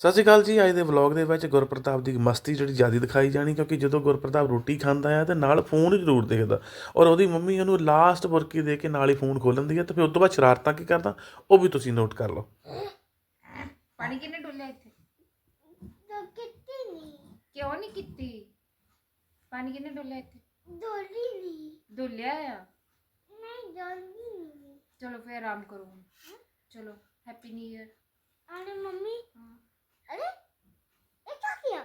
ਸਤਿ ਸ਼੍ਰੀ ਅਕਾਲ ਜੀ ਅੱਜ ਦੇ ਵਲੌਗ ਦੇ ਵਿੱਚ ਗੁਰਪ੍ਰਤਾਪ ਦੀ ਮਸਤੀ ਜਿਹੜੀ ਜ਼ਿਆਦਾ ਦਿਖਾਈ ਜਾਣੀ ਕਿਉਂਕਿ ਜਦੋਂ ਗੁਰਪ੍ਰਤਾਪ ਰੋਟੀ ਖਾਂਦਾ ਆ ਤੇ ਨਾਲ ਫੋਨ ਜ਼ਰੂਰ ਦੇਖਦਾ ਔਰ ਉਹਦੀ ਮੰਮੀ ਉਹਨੂੰ ਲਾਸਟ ਬੁਰਕੀ ਦੇ ਕੇ ਨਾਲ ਹੀ ਫੋਨ ਖੋਲ ਲੈਂਦੀ ਆ ਤੇ ਫਿਰ ਉਸ ਤੋਂ ਬਾਅਦ ਸ਼ਰਾਰਤਾਂ ਕੀ ਕਰਦਾ ਉਹ ਵੀ ਤੁਸੀਂ ਨੋਟ ਕਰ ਲਓ। ਪਾਣੀ ਕਿੰਨੇ ਡੋਲਿਆ ਇੱਥੇ? ਦੋ ਕਿੱਤੀ ਨਹੀਂ ਕਿਉਂ ਨਹੀਂ ਕੀਤੀ? ਪਾਣੀ ਕਿੰਨੇ ਡੋਲਿਆ ਇੱਥੇ? ਡੋਲੀ ਨਹੀਂ ਡੋਲਿਆ ਆ? ਨਹੀਂ ਡੋਲੀ ਨਹੀਂ ਚਲੋ ਫੇਰ ਆਰਾਮ ਕਰੋ ਚਲੋ ਹੈਪੀ ਨਿਊ ਇਅਰ ਅਰੇ ਮੰਮੀ अरे ये क्या किया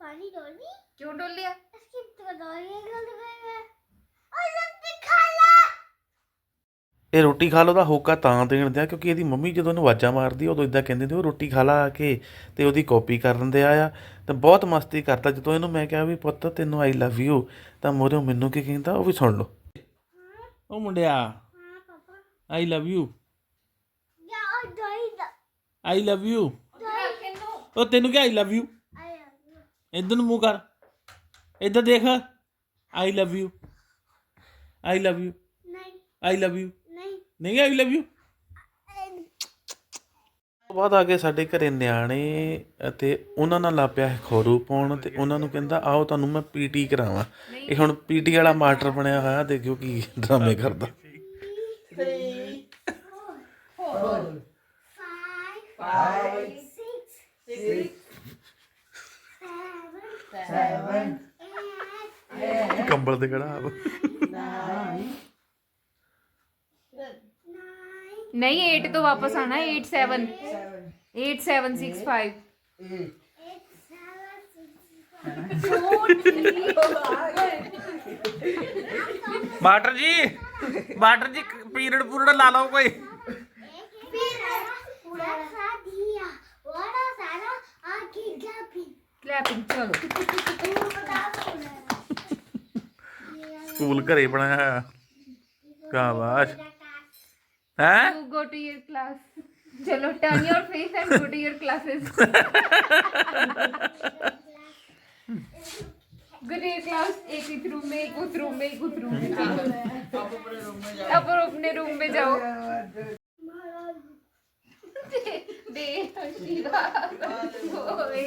पानी डोली ਕਿਉਂ ਡੋਲਿਆ इसकी तो डोली गल गई है और जल्दी खा ला ਇਹ ਰੋਟੀ ਖਾ ਲਓ ਦਾ ਹੋਕਾ ਤਾਂ ਦੇਣ ਦਿਆ ਕਿਉਂਕਿ ਇਹਦੀ ਮੰਮੀ ਜਦੋਂ ਉਹਨੂੰ ਆਵਾਜ਼ਾਂ ਮਾਰਦੀ ਆ, ਉਦੋਂ ਇਦਾਂ ਕਹਿੰਦੇ ਨੇ ਉਹ ਰੋਟੀ ਖਾ ਲਾ ਆ ਕੇ ਤੇ ਉਹਦੀ ਕਾਪੀ ਕਰ ਦਿੰਦੇ ਆ ਆ ਤੇ ਬਹੁਤ ਮਸਤੀ ਕਰਦਾ ਜਦੋਂ ਇਹਨੂੰ ਮੈਂ ਕਿਹਾ ਵੀ ਪੁੱਤ ਤੈਨੂੰ ਆਈ ਲਵ ਯੂ ਤਾਂ ਮੋਰੇ ਮੈਨੂੰ ਕੀ ਕਹਿੰਦਾ ਉਹ ਵੀ ਸੁਣ ਲਓ ਉਹ ਮੁੰਡਿਆ हाँ पापा ਆਈ ਲਵ ਯੂ या और डोली दा ਆਈ ਲਵ ਯੂ ਕਿੰਨੂੰ ਉਹ ਤੈਨੂੰ ਕਿ ਆਈ ਲਵ ਯੂ ਇਧਰ ਮੂੰਹ ਕਰ। ਇਧਰ ਦੇਖ। I love you I love you ਨਹੀਂ ਆਈ ਲਵ ਯੂ ਨਹੀਂ ਨਹੀਂ ਆਈ ਲਵ ਯੂ ਬਾਅਦ ਆ ਕੇ ਸਾਡੇ ਘਰੇ ਨਿਆਣੇ ਅਤੇ ਉਹਨਾਂ ਨਾਲ ਲਾਪਿਆ ਖੋਰੂ ਪਾਉਣ ਤੇ ਉਹਨਾਂ ਨੂੰ ਕਹਿੰਦਾ ਆਓ ਤੁਹਾਨੂੰ ਮੈਂ ਪੀਟੀ ਕਰਾਵਾਂ। ਇਹ ਹੁਣ ਪੀਟੀ ਵਾਲਾ ਮਾਸਟਰ ਬਣਿਆ ਹੋਇਆ ਦੇਖਿਓ ਕੀ ਡਰਾਮੇ ਕਰਦਾ। Six seven eight ਕੰਬਲ ਤੇ ਖੜਾ ਆਪ nine ਨਹੀਂ 8 ਤੋਂ ਵਾਪਸ ਆਣਾ 8 7 8 7 6 5 eight seven six master ji master ji period ਪੂਰੜ ਲਾ गपी ਕਲੈਪਿੰਗ ਚਲੋ ਸਕੂਲ ਘਰੇ ਬਣਾਇਆ ਹੋਇਆ ਕਾਬਾਸ਼ ਹੈ you go to your class ਚਲੋ turn your face and go to your classes go to your class एक इस रूम में एक उस रूम में एक उस रूम में चलो अब अपने रूम में जाओ दे आशीर्वाद होए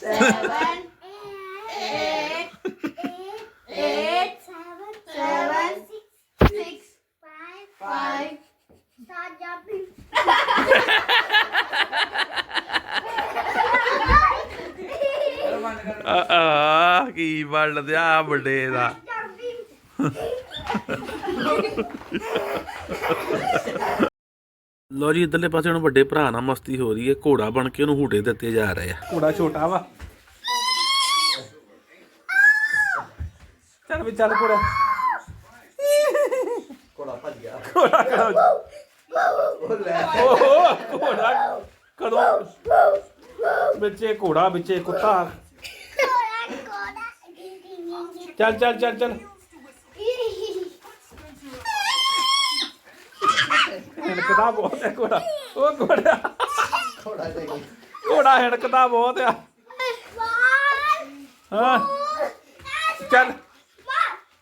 seven, eight, eight, seven, seven, six, six, five, five. Start jumping. ਆ ਆ ਕੀ ਬਣ ਦਿਆ ਵੱਡੇ ਦਾ Jumping. ਲੋ ਜੀ ਇਧਰਲੇ ਪਾਸੇ ਹੁਣ ਵੱਡੇ ਭਰਾ ਨਾਲ ਮਸਤੀ ਹੋ ਰਹੀ ਹੈ। ਘੋੜਾ ਬਣ ਕੇ ਉਹਨੂੰ ਹੂਟੇ ਦਿੱਤੇ ਜਾ ਰਹੇ ਆ ਘੋੜਾ ਛੋਟਾ ਵਾ। ਚੱਲ ਵੀ ਚੱਲ ਘੋੜਾ। ਘੋੜਾ ਭੱਜ ਗਿਆ। ਘੋੜਾ ਓਹ ਘੋੜਾ ਕਦੋਂ ਵਿੱਚੇ ਘੋੜਾ ਵਿੱਚੇ ਕੁੱਤਾ. ਚੱਲ ਚੱਲ ਚੱਲ ਚੱਲ। ਹਿਣਕਦਾ ਬਹੁਤ ਹੈ ਘੋੜਾ ਉਹ ਘੋੜਾ ਘੋੜਾ ਹਿਣਕਦਾ ਬਹੁਤ ਆ ਹਾਂ ਚੱਲ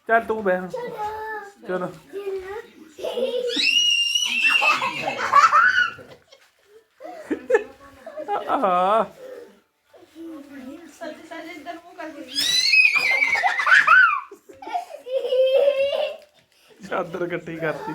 ਚੱਲ ਤੂੰ ਬਹਿ ਹੁਣ ਚਲੋ ਆਹ ਚਾਦਰ ਇਕੱਠੀ ਕਰਤੀ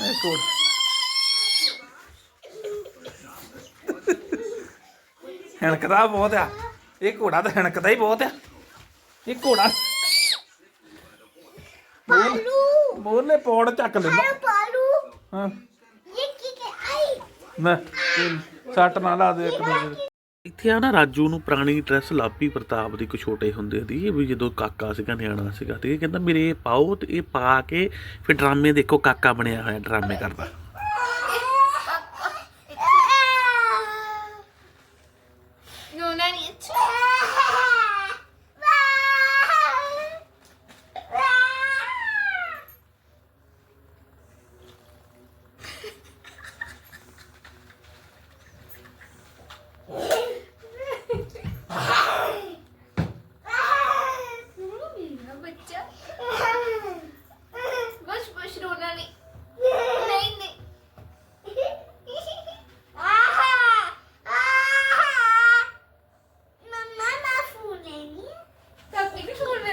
ਮੇਰੇ ਕੋ ਹਣਕਦਾ ਬਹੁਤ ਆ। ਇਹ ਘੋੜਾ ਤਾਂ ਹਣਕਦਾ ਹੀ ਬਹੁਤ ਆ। ਇਹ ਘੋੜਾ ਪਾਲੂ। ਬੋਲੇ ਪੌੜ ਚੱਕ ਲੈ ਪਾਲੂ। ਹਾਂ। ਮੈਂ ਸੱਟ ਨਾ ਲਾ ਦੇ ਇੱਥੇ ਆ ਨਾ ਰਾਜੂ ਨੂੰ ਪੁਰਾਣੀ ਡਰੈਸ ਲਾਪੀ ਪ੍ਰਤਾਪ ਦੀ ਕੋ ਛੋਟੇ ਹੁੰਦੇ ਦੀ ਵੀ ਜਦੋਂ ਕਾਕਾ ਸੀਗਾ, ਨਿਆਣਾ ਸੀਗਾ, ਤੇ ਇਹ ਕਹਿੰਦਾ, ਮੇਰੇ ਪਾਓ ਤੇ ਇਹ ਪਾ ਕੇ ਫਿਰ ਡਰਾਮੇ ਦੇਖੋ ਕਾਕਾ ਬਣਿਆ ਹੋਇਆ, ਡਰਾਮੇ ਕਰਦਾ।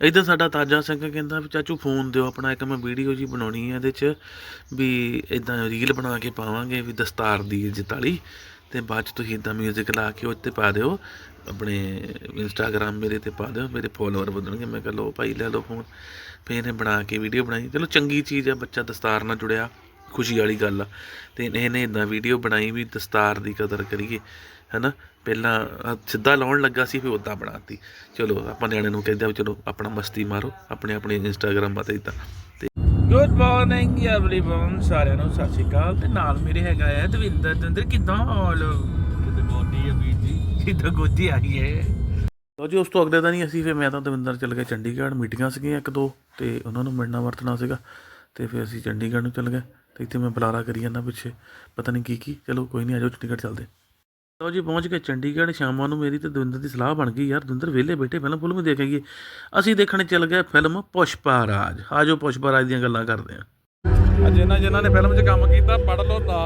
ਇਧਰ ਸਾਡਾ ਤਾਜਾ ਸਿੰਘ ਕਹਿੰਦਾ ਵੀ ਚਾਚੂ ਫੋਨ ਦਿਓ, ਆਪਣਾ ਇੱਕ ਮੈਂ ਵੀਡੀਓ ਜੀ ਬਣਾਉਣੀ ਹੈ ਇਹਦੇ 'ਚ ਵੀ ਇਦਾਂ ਰੀਲ ਬਣਾ ਕੇ ਪਾਵਾਂਗੇ ਵੀ ਦਸਤਾਰ ਦੀ ਇੱਜ਼ਤ ਵਾਲੀ ਤੇ ਬਾਅਦ 'ਚ ਤੁਸੀਂ ਇਦਾਂ 뮤직 ਲਾ ਕੇ ਉੱਤੇ ਪਾ ਦਿਓ, ਆਪਣੇ ਇੰਸਟਾਗ੍ਰam ਮੇਰੇ ਤੇ ਪਾ ਦਿਓ, ਮੇਰੇ ਫੋਲੋਅਰ ਵਧਣਗੇ, ਮੈਂ ਕਿਹਾ ਲਓ ਭਾਈ ਲੈ ਲਓ ਫੋਨ ਫਿਰ ਇਹਨੇ ਬਣਾ ਕੇ ਵੀਡੀਓ ਬਣਾਈ, ਚਲੋ ਚੰਗੀ ਚੀਜ਼ ਆ ਬੱਚਾ ਦਸਤਾਰ ਨਾਲ ਜੁੜਿਆ, ਖੁਸ਼ੀ ਵਾਲੀ ਗੱਲ ਆ, ਤੇ ਇਹਨੇ ਇਦਾਂ ਵੀਡੀਓ ਬਣਾਈ ਵੀ ਦਸਤਾਰ ਦੀ ਕਦਰ ਕਰੀਏ ਹੈਨਾ ਪਹਿਲਾਂ ਆਹ ਸਿੱਧਾ ਲਾਉਣ ਲੱਗਾ ਸੀ ਫਿਰ ਉਦਾਂ ਬਣਾਤੀ ਚਲੋ ਆਪਾਂ ਨਿਆਣੇ ਨੂੰ ਕਹਿੰਦੇ ਆ ਵੀ ਚਲੋ ਆਪਣਾ ਮਸਤੀ ਮਾਰੋ ਆਪਣੇ ਆਪਣੇ ਇੰਸਟਾਗ੍ਰam ਤੇ ਇਦਾਂ ਤੇ ਗੁੱਡ ਮਾਰਨਿੰਗ एवरीवन ਸਾਰਿਆਂ ਨੂੰ ਸਤਿ ਸ਼੍ਰੀ ਅਕਾਲ ਤੇ ਨਾਲ ਮੇਰੇ ਹੈਗਾ ਹੈ ਦਵਿੰਦਰ ਦਵਿੰਦਰ ਕਿਦਾਂ ਹਾਲ ਕਿਤੇ ਗੋਡੀ ਹੈ ਵੀਰ ਜੀ ਕਿਦਾਂ ਗੋਦੀ ਆਈ ਹੈ ਲੋ ਜੀ ਉਸ ਤੋਂ ਅਗਲੇ ਦਿਨ ਹੀ ਅਸੀਂ ਫਿਰ ਮੈਂ ਤਾਂ ਦਵਿੰਦਰ ਚੱਲ ਗਏ ਚੰਡੀਗੜ੍ਹ ਮੀਟਿੰਗਾਂ ਸੀਗੀਆਂ ਇੱਕ ਦੋ ਤੇ ਉਹਨਾਂ ਨੂੰ ਮਿਲਣਾ ਵਰਤਣਾ ਸੀਗਾ ਤੇ ਫਿਰ ਅਸੀਂ ਚੰਡੀਗੜ੍ਹ ਨੂੰ ਚੱਲ ਗਏ ਤੇ ਇੱਥੇ ਮੈਂ ਬੁਲਾਰਾ ਕਰੀ ਜਾਂਦਾ ਪਿੱਛੇ ਪਤਾ ਨਹੀਂ ਕੀ ਕੀ ਚਲੋ ਕੋਈ ਨਹੀਂ ਆਜੋ ਚੰਡੀਗੜ੍ਹ ਚੱਲਦੇ ਲਓ ਜੀ ਪਹੁੰਚ ਗਏ ਚੰਡੀਗੜ੍ਹ ਸ਼ਾਮਾਂ ਨੂੰ ਮੇਰੀ ਤੇ ਦਵਿੰਦਰ ਦੀ ਸਲਾਹ ਬਣ ਗਈ ਯਾਰ ਦਵਿੰਦਰ ਵਿਹਲੇ ਬੈਠੇ ਫਿਲਮ ਫਿਲਮ ਦੇਖ ਆਈਏ ਅਸੀਂ ਦੇਖਣ ਚੱਲ ਗਏ ਫਿਲਮ ਪੁਸ਼ਪਾ ਰਾਜ। ਆਜੋ ਪੁਸ਼ਪਾ ਰਾਜ ਦੀਆਂ ਗੱਲਾਂ ਕਰਦੇ ਆਂ ਅੱਜ ਇਹਨਾਂ ਜਿਨ੍ਹਾਂ ਨੇ ਫਿਲਮ 'ਚ ਕੰਮ ਕੀਤਾ ਪੜ ਲਓ ਨਾ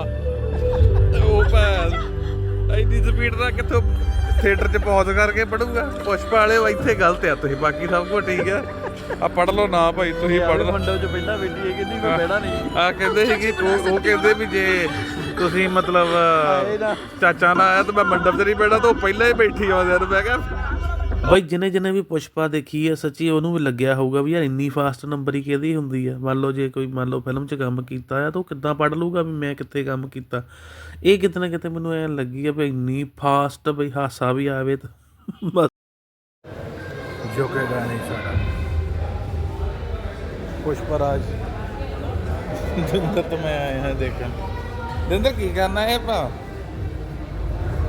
ਉਹ ਭੈਣ ਐਡੀ ਸਪੀਡ ਨਾਲ ਕਿੱਥੋਂ ਥੀਏਟਰ 'ਚ ਪੌਜ਼ ਕਰਕੇ ਪੜੂਗਾ ਪੁਸ਼ਪਾ ਵਾਲੇ ਉਹ ਇੱਥੇ ਗਲਤ ਆ ਤੁਸੀਂ ਬਾਕੀ ਸਭ ਕੁਝ ਠੀਕ ਆ। ਆ ਪੜ ਲਓ ਨਾ ਭਾਈ ਤੁਸੀਂ ਪੜ ਲਓ। ਮੰਡਪ 'ਚ ਪਹਿਲਾਂ ਬੈਠੀ ਹੈ ਕਹਿੰਦੀ ਮੈਂ ਬਹਿਣਾ ਨਹੀਂ। ਆ ਕਹਿੰਦੇ ਸੀ ਕਿ ਉਹ ਕਹਿੰਦੇ ਵੀ ਜੇ ਤੁਸੀਂ ਮਤਲਬ ਚਾਚਾ ਨਾਲ ਆਇਆ ਤਾਂ ਮੈਂ ਮੰਡਪ 'ਚ ਨਹੀਂ ਬੈਠਾ ਤਾਂ ਉਹ ਪਹਿਲਾਂ ਹੀ ਬੈਠੀ ਆਉਂਦੇ ਨੂੰ ਮੈਂ ਕਿਹਾ ਬਾਈ ਜਿਹਨੇ ਜਿਹਨੇ ਵੀ ਪੁਸ਼ਪਾ ਦੇਖੀ ਹੈ ਸੱਚੀ ਉਹਨੂੰ ਵੀ ਲੱਗਿਆ ਹੋਊਗਾ ਵੀ ਯਾਰ ਇੰਨੀ ਫਾਸਟ ਨੰਬਰ ਹੀ ਕਿਹਦੀ ਹੁੰਦੀ ਆ। ਮੰਨ ਲਓ ਜੇ ਕੋਈ ਮੰਨ ਲਓ ਫਿਲਮ 'ਚ ਕੰਮ ਕੀਤਾ ਆ ਤਾਂ ਉਹ ਕਿੱਦਾਂ ਪੜ ਲੂਗਾ ਵੀ ਮੈਂ ਕਿੱਥੇ ਕੰਮ ਕੀਤਾ। ਇਹ ਕਿਤੇ ਨਾ ਕਿਤੇ ਮੈਨੂੰ ਐ ਲੱਗੀ ਆ ਵੀ ਇੰਨੀ ਫਾਸਟ ਬਈ ਹਾਸਾ ਵੀ ਆਵੇ ਤਾਂ। ਬਸ। ਝੁਕੇਗਾ ਨਹੀਂ ਸਾਡਾ। ਪੁਸ਼ਪਰਾਜ ਦਿੰਦਰ ਤੋਂ ਮੈਂ ਆਇਆ ਹਾਂ ਦੇਖਣ। ਦਿੰਦਰ ਕੀ ਕਰਨਾ ਹੈ ਭਾ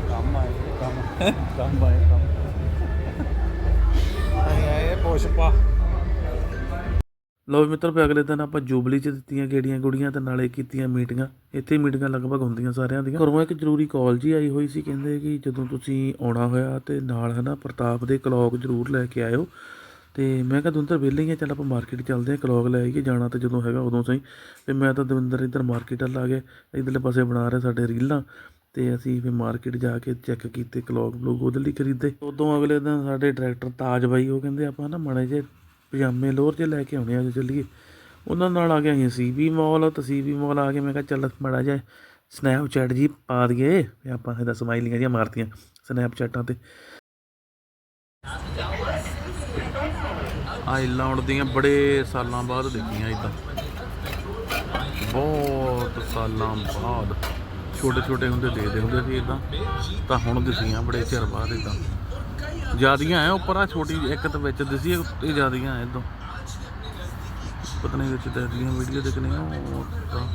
ਕੰਮ ਆਏ ਕੰਮ ਕੰਮ ਆਏ ਕੰਮ। ਅਸੀਂ ਆਏ ਪੁਸ਼ਪਾ ਲੋ ਮਿੱਤਰ ਵੀ ਅਗਲੇ ਦਿਨ ਆਪਾਂ ਜੂਬਲੀ 'ਚ ਦਿੱਤੀਆਂ ਗੇੜੀਆਂ ਗੁੜੀਆਂ ਤੇ ਨਾਲੇ ਕੀਤੀਆਂ ਮੀਟਿੰਗਾਂ। ਇੱਥੇ ਮੀਟਿੰਗਾਂ ਲਗਭਗ ਹੁੰਦੀਆਂ ਸਾਰਿਆਂ ਦੀਆਂ। ਘਰੋਂ ਇੱਕ ਜ਼ਰੂਰੀ ਕਾਲ ਜੀ ਆਈ ਹੋਈ ਸੀ ਕਹਿੰਦੇ ਕਿ ਜਦੋਂ ਤੁਸੀਂ ਆਉਣਾ ਹੋਇਆ ਤੇ ਨਾਲ ਹਨਾ ਪ੍ਰਤਾਪ ਦੇ ਕਲੌਕ ਜ਼ਰੂਰ ਲੈ ਕੇ ਆਇਓ। ਤੇ ਮੈਂ ਕਿਹਾ ਦਵਿੰਦਰ ਵਿਹਲੇ ਹੀ ਆ, ਚੱਲ ਆਪਾਂ ਮਾਰਕੀਟ ਚੱਲਦੇ ਆ ਕਲੌਕ ਲੈ ਆਈਏ ਜਾਣਾ ਤਾਂ ਜਦੋਂ ਹੈਗਾ ਉਦੋਂ ਸਹੀ। ਤੇ ਮੈਂ ਤਾਂ ਦਵਿੰਦਰ ਇੱਧਰ ਮਾਰਕੀਟ ਵੱਲ ਆ ਗਏ ਇਧਰਲੇ ਪਾਸੇ ਬਣਾ ਰਹੇ ਸਾਡੇ ਰੀਲਾਂ। ਤੇ ਅਸੀਂ ਫਿਰ ਮਾਰਕੀਟ ਜਾ ਕੇ ਚੈੱਕ ਕੀਤੇ ਕਲੌਕ ਬਲੂਗ ਉਹਦੇ ਲਈ ਖਰੀਦੇ। ਉਦੋਂ ਅਗਲੇ ਦਿਨ ਸਾਡੇ ਡਾਇਰੈਕਟਰ ਤਾਜ ਬਾਈ, ਉਹ ਕਹਿੰਦੇ ਆਪਾਂ ਨਾ ਮਾੜੇ ਜੇ ਪਜਾਮੇ ਲੋਅਰ ਜੇ ਲੈ ਕੇ ਆਉਣੇ ਆ ਚੱਲੀਏ। ਉਹਨਾਂ ਨਾਲ ਆ ਗਿਆ ਅਸੀਂ ਸੀਬੀ ਮਾਲ ਤੇ ਸੀਬੀ ਮਾਲ ਆ ਕੇ ਮੈਂ ਕਿਹਾ ਚੱਲ ਮਾੜਾ ਜਿਹਾ ਸਨੈਪਚੈਟ ਜੀ ਪਾ ਦਈਏ, ਵੀ ਆਪਾਂ ਇਹਦਾ ਸਮਾਈਲੀਆਂ ਜਿਹੀਆਂ ਮਾਰਤੀਆਂ ਸਨੈਪਚੈਟਾਂ ਤੇ। ਆਈ ਲਾਉਣ ਦੀਆਂ ਬੜੇ ਸਾਲਾਂ ਬਾਅਦ ਦੇਖੀਆਂ ਇਦਾਂ ਬਹੁਤ ਸਾਲਾਂ ਬਾਅਦ। ਛੋਟੇ ਛੋਟੇ ਹੁੰਦੇ ਦੇਖਦੇ ਹੁੰਦੇ ਸੀ ਇਦਾਂ ਤਾਂ। ਹੁਣ ਦਿਸੀਆਂ ਬੜੇ ਚਿਰ ਬਾਅਦ ਇਦਾਂ ਜਿਆਦੀਆਂ ਐ, ਉੱਪਰ ਆ ਛੋਟੀ ਇੱਕ ਤਾਂ ਵਿੱਚ ਦਿਸੀ ਇਹ ਜਿਆਦੀਆਂ ਐ ਇਦਾਂ ਪਤਾ ਨਹੀਂ ਵਿੱਚ ਦੇਖਦੀਆਂ ਵੀਡੀਓ ਦੇਖਣੀਆਂ ਉਹ ਤਾਂ।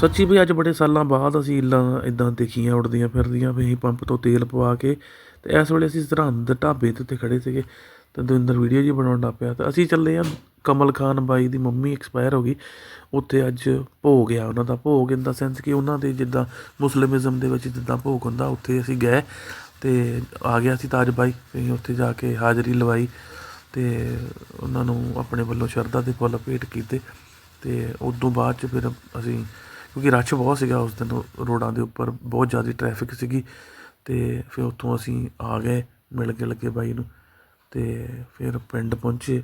ਸੱਚੀ ਵੀ ਅੱਜ ਬੜੇ ਸਾਲਾਂ ਬਾਅਦ ਅਸੀਂ ਇਲਾਂ ਇਦਾਂ ਦੇਖੀਆਂ, ਉੜਦੀਆਂ ਫਿਰਦੀਆਂ ਵੀ ਅਸੀਂ ਪੰਪ ਤੋਂ ਤੇਲ ਪਵਾ ਕੇ ਤੇ ਇਸ ਵੇਲੇ ਅਸੀਂ ਸਰਹੰਦ ਢਾਬੇ ਦੇ ਉੱਤੇ ਖੜੇ ਸੀਗੇ। ਤੇ ਦਵਿੰਦਰ ਵੀਡੀਓ ਜੀ ਬਣਾਉਣ ਲੱਗ ਪਿਆ। ਤਾਂ ਅਸੀਂ ਚੱਲੇ ਆ ਕਮਲ ਖਾਨ ਬਾਈ ਦੀ ਮੰਮੀ ਐਕਸਪਾਇਰ ਹੋ ਗਈ। ਉੱਥੇ ਅੱਜ ਭੋਗ ਆ ਉਹਨਾਂ ਦਾ। ਭੋਗ ਇਨ ਦਾ ਸੈਂਸ ਕਿ ਉਹਨਾਂ ਦੇ ਜਿੱਦਾਂ ਮੁਸਲਿਮਿਜ਼ਮ ਦੇ ਵਿੱਚ ਜਿੱਦਾਂ ਭੋਗ ਹੁੰਦਾ, ਉੱਥੇ ਅਸੀਂ ਗਏ ਤੇ ਆ ਗਿਆ ਸੀ ਤਾਜ ਬਾਈ। ਅਸੀਂ ਉੱਥੇ ਜਾ ਕੇ ਹਾਜ਼ਰੀ ਲਵਾਈ ਤੇ ਉਹਨਾਂ ਨੂੰ ਆਪਣੇ ਵੱਲੋਂ ਸ਼ਰਧਾ ਦੇ ਫੁੱਲ ਭੇਟ ਕੀਤੇ ਤੇ ਉਸ ਤੋਂ ਬਾਅਦ ਚ ਫਿਰ ਅਸੀਂ, ਕਿਉਂਕਿ ਰਸ਼ ਬਹੁਤ ਸੀਗਾ ਉਸ ਦਿਨ, ਰੋਡਾਂ ਦੇ ਉੱਪਰ ਬਹੁਤ ਜ਼ਿਆਦਾ ਟ੍ਰੈਫਿਕ ਸੀਗੀ ਤੇ ਫਿਰ ਉੱਥੋਂ ਅਸੀਂ ਆ ਗਏ ਮਿਲ ਕੇ ਲੱਗੇ ਬਾਈ ਨੂੰ। ਅਤੇ ਫਿਰ ਪਿੰਡ ਪਹੁੰਚੇ।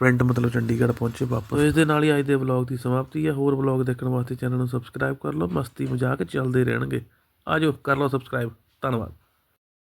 ਪਿੰਡ ਮਤਲਬ ਚੰਡੀਗੜ੍ਹ ਪਹੁੰਚੇ ਵਾਪਸ। ਇਸ ਦੇ ਨਾਲ ਹੀ ਅੱਜ ਦੇ ਵਲੌਗ ਦੀ ਸਮਾਪਤੀ ਹੈ ਹੋਰ ਵਲੌਗ ਦੇਖਣ ਵਾਸਤੇ ਚੈਨਲ ਨੂੰ ਸਬਸਕ੍ਰਾਈਬ ਕਰ ਲਓ। ਮਸਤੀ ਮਜ਼ਾਕ ਚੱਲਦੇ ਰਹਿਣਗੇ। ਆਜੋ ਕਰ ਲਓ ਸਬਸਕ੍ਰਾਈਬ। ਧੰਨਵਾਦ।